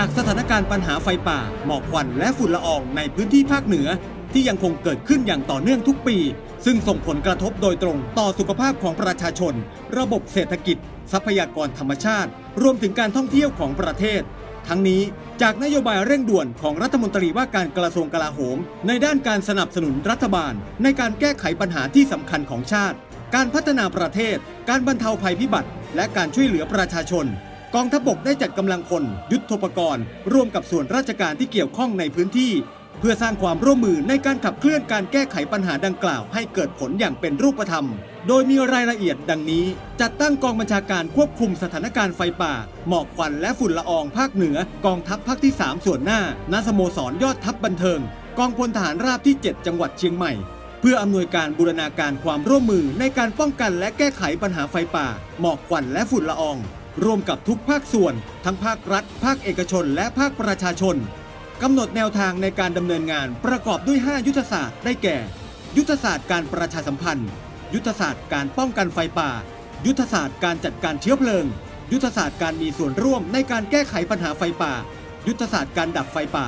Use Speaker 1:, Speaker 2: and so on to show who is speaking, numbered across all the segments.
Speaker 1: จากสถานการณ์ปัญหาไฟป่า หมอกควันและฝุ่นละอองในพื้นที่ภาคเหนือ ที่ยังคงเกิดขึ้นอย่างต่อเนื่องทุกปี ซึ่งส่งผลกระทบโดยตรงต่อสุขภาพของประชาชน ระบบเศรษฐกิจ ทรัพยากรธรรมชาติ รวมถึงการท่องเที่ยวของประเทศ ทั้งนี้จากนโยบายเร่งด่วนของรัฐมนตรีว่าการกระทรวงกลาโหม ในด้านการสนับสนุนรัฐบาล ในการแก้ไขปัญหาที่สำคัญของชาติ การพัฒนาประเทศ การบรรเทาภัยพิบัติ และการช่วยเหลือประชาชน กองทัพบกได้จัดกำลังพลยุทธปกรณ์ ร่วมกับส่วนราชการที่เกี่ยวข้องในพื้นที่ เพื่อสร้างความร่วมมือในการขับเคลื่อนการแก้ไขปัญหาดังกล่าวให้เกิดผลอย่างเป็นรูปธรรม โดยมีรายละเอียดดังนี้ จัดตั้งกองบัญชาการควบคุมสถานการณ์ไฟป่า หมอกควันและฝุ่นละอองภาคเหนือกองทัพภาคที่ 3 ส่วนหน้าณสโมสรยอดทัพบันเทิง กองพลทหารราบที่ 7 จังหวัดเชียงใหม่เพื่ออำนวยการบูรณาการความร่วมมือในการป้องกันและแก้ไขปัญหาไฟป่า หมอกควันและฝุ่นละออง ร่วมกับทุกภาคส่วน ทั้งภาครัฐ ภาคเอกชน และภาคประชาชนกำหนดแนวทางในการดำเนินงานประกอบด้วย 5 ยุทธศาสตร์ได้แก่ ยุทธศาสตร์การประชาสัมพันธ์ ยุทธศาสตร์การป้องกันไฟป่า ยุทธศาสตร์การจัดการเชื้อเพลิง ยุทธศาสตร์การมีส่วนร่วมในการแก้ไขปัญหาไฟป่า ยุทธศาสตร์การดับไฟป่า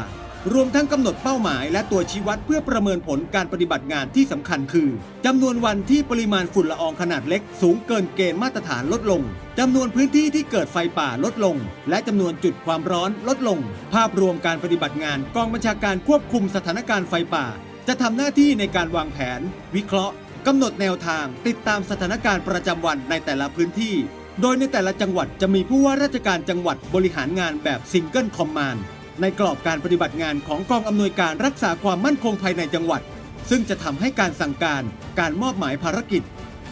Speaker 1: รวมทั้งกำหนดเป้าหมายและตัวชี้วัดเพื่อประเมินผลการปฏิบัติงานที่สำคัญคือจำนวนวันที่ปริมาณฝุ่นละอองขนาดเล็กสูงเกินเกณฑ์มาตรฐานลดลงจำนวนพื้นที่ที่เกิดไฟป่าลดลง และจำนวนจุดความร้อนลดลง ภาพรวมการปฏิบัติงานกองบัญชาการควบคุมสถานการณ์ไฟป่า จะทำหน้าที่ในการวางแผน วิเคราะห์กำหนดแนวทางติดตามสถานการณ์ประจำวันในแต่ละพื้นที่ โดยในแต่ละจังหวัดจะมีผู้ว่าราชการจังหวัดบริหารงานแบบซิงเกิลคอมมานด์ ในกรอบการปฏิบัติงานของกองอำนวยการรักษาความมั่นคงภายในจังหวัด ซึ่งจะทำให้การสั่งการ การมอบหมายภารกิจ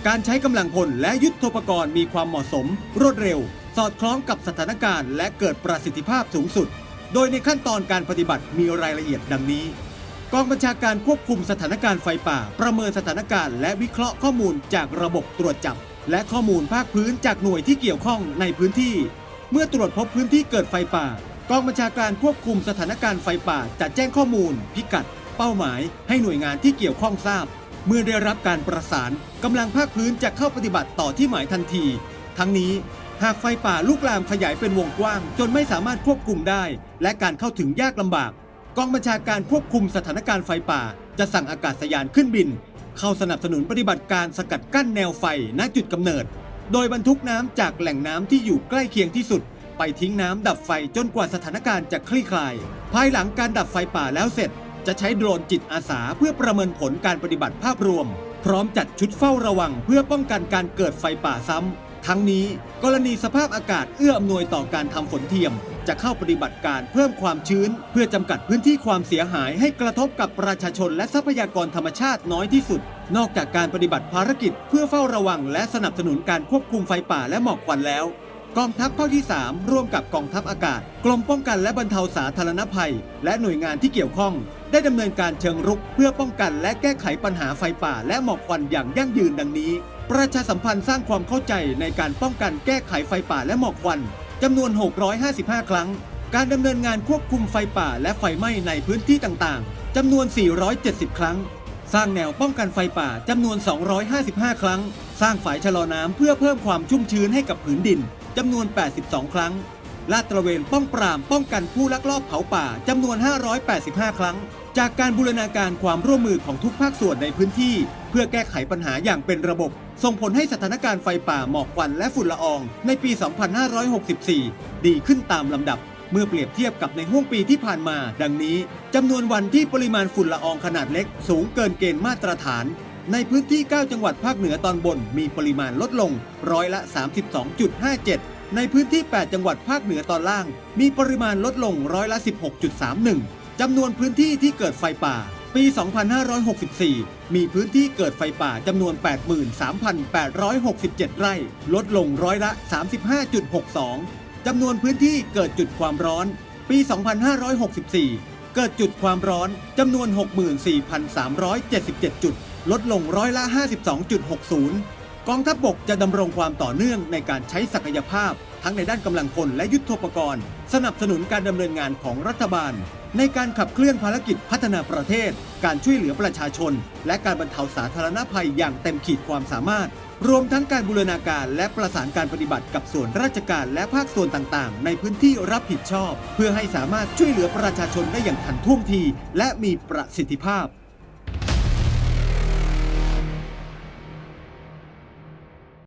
Speaker 1: การใช้กำลังพลและยุทธปกรณ์มีความเหมาะสม รวดเร็ว สอดคล้องกับสถานการณ์และเกิดประสิทธิภาพสูงสุด โดยในขั้นตอนการปฏิบัติมีรายละเอียดดังนี้ กองบัญชาการควบคุมสถานการณ์ไฟป่า ประเมินสถานการณ์และวิเคราะห์ข้อมูลจากระบบตรวจจับ และข้อมูลภาคพื้นจากหน่วยที่เกี่ยวข้องในพื้นที่ เมื่อตรวจพบพื้นที่เกิดไฟป่า กองบัญชาการควบคุมสถานการณ์ไฟป่าจะแจ้งข้อมูล พิกัด เป้าหมาย ให้หน่วยงานที่เกี่ยวข้องทราบ เมื่อได้รับการประสานกำลังภาคพื้นจะเข้าปฏิบัติต่อที่หมายทันที ทั้งนี้ หากไฟป่าลุกลามขยายเป็นวงกว้าง จนไม่สามารถควบคุมได้ และการเข้าถึงยากลำบาก กองบัญชาการควบคุมสถานการณ์ไฟป่า จะสั่งอากาศยานขึ้นบิน เข้าสนับสนุนปฏิบัติการสกัดกั้นแนวไฟณจุดกำเนิด โดยบรรทุกน้ำจากแหล่งน้ำที่อยู่ใกล้เคียงที่สุด ไปทิ้งน้ำดับไฟจนกว่าสถานการณ์จะคลี่คลาย ภายหลังการดับไฟป่าแล้วเสร็จ จะใช้โดรนจิตอาสาเพื่อประเมินผลการปฏิบัติภาพรวม พร้อมจัดชุดเฝ้าระวังเพื่อป้องกันการเกิดไฟป่าซ้ำ ทั้งนี้กรณีสภาพอากาศเอื้ออำนวยต่อการทำฝนเทียม จะเข้าปฏิบัติการเพิ่มความชื้น เพื่อจำกัดพื้นที่ความเสียหายให้กระทบกับประชาชนและทรัพยากรธรรมชาติน้อยที่สุด นอกจากการปฏิบัติภารกิจ เพื่อเฝ้าระวังและสนับสนุนการควบคุมไฟป่าและหมอกควันแล้ว กองทัพภาคที่ 3 ร่วมกับกองทัพอากาศ กรมป้องกันและบรรเทาสาธารณภัย และหน่วยงานที่เกี่ยวข้อง ได้ดำเนินการเชิงรุก เพื่อป้องกันและแก้ไขปัญหาไฟป่าและหมอกควันอย่างยั่งยืนดังนี้ ประชาสัมพันธ์สร้างความเข้าใจในการป้องกันแก้ไขไฟป่าและหมอกควันจำนวน 655 ครั้ง การดำเนินงานควบคุมไฟป่าและไฟไหม้ในพื้นที่ต่างๆจำนวน 470 ครั้ง สร้างแนวป้องกันไฟป่าจำนวน 255 ครั้ง สร้างฝายชะลอน้ำเพื่อเพิ่มความชุ่มชื้นให้กับผืนดินจำนวน 82 ครั้ง ลาดตระเวนป้องปรามป้องกันผู้ลักลอบเผาป่าจำนวน 585 ครั้ง จากการบูรณาการความร่วมมือของทุกภาคส่วนในพื้นที่ เพื่อแก้ไขปัญหาอย่างเป็นระบบ ส่งผลให้สถานการณ์ไฟป่าหมอกควันและฝุ่นละออง ในปี 2564 ดีขึ้นตามลำดับเมื่อเปรียบเทียบกับในห้วงปีที่ผ่านมา ดังนี้จำนวนวันที่ปริมาณฝุ่นละอองขนาดเล็ก สูงเกินเกณฑ์มาตรฐาน ในพื้นที่ 9 จังหวัดภาคเหนือตอนบนมีปริมาณลดลงร้อยละ 32.57 ในพื้นที่ 8 จังหวัดภาคเหนือตอนล่าง มีปริมาณลดลงร้อยละ 16.31 จำนวนพื้นที่ที่เกิดไฟป่า ปี 2564 มีพื้นที่เกิดไฟป่าจำนวน 83,867 ไร่ ลดลงร้อยละ 35.62 จำนวนพื้นที่เกิดจุดความร้อน ปี 2564 เกิดจุดความร้อนจำนวน 64,377 จุด ลดลงร้อยละ 52.60 กองทัพบบกจะดำรงความต่อเนื่องในการใช้ศักยภาพ ทั้งในด้านกำลังพลและยุทธปกรณ์ สนับสนุนการดำเนินงานของรัฐบาล ในการขับเคลื่อนภารกิจพัฒนาประเทศ การช่วยเหลือประชาชน และการบรรเทาสาธารณภัยอย่างเต็มขีดความสามารถ รวมทั้งการบูรณาการและประสานการปฏิบัติกับส่วนราชการและภาคส่วนต่างๆ ในพื้นที่รับผิดชอบ เพื่อให้สามารถช่วยเหลือประชาชนได้อย่างทันท่วงที และมีประสิทธิภาพ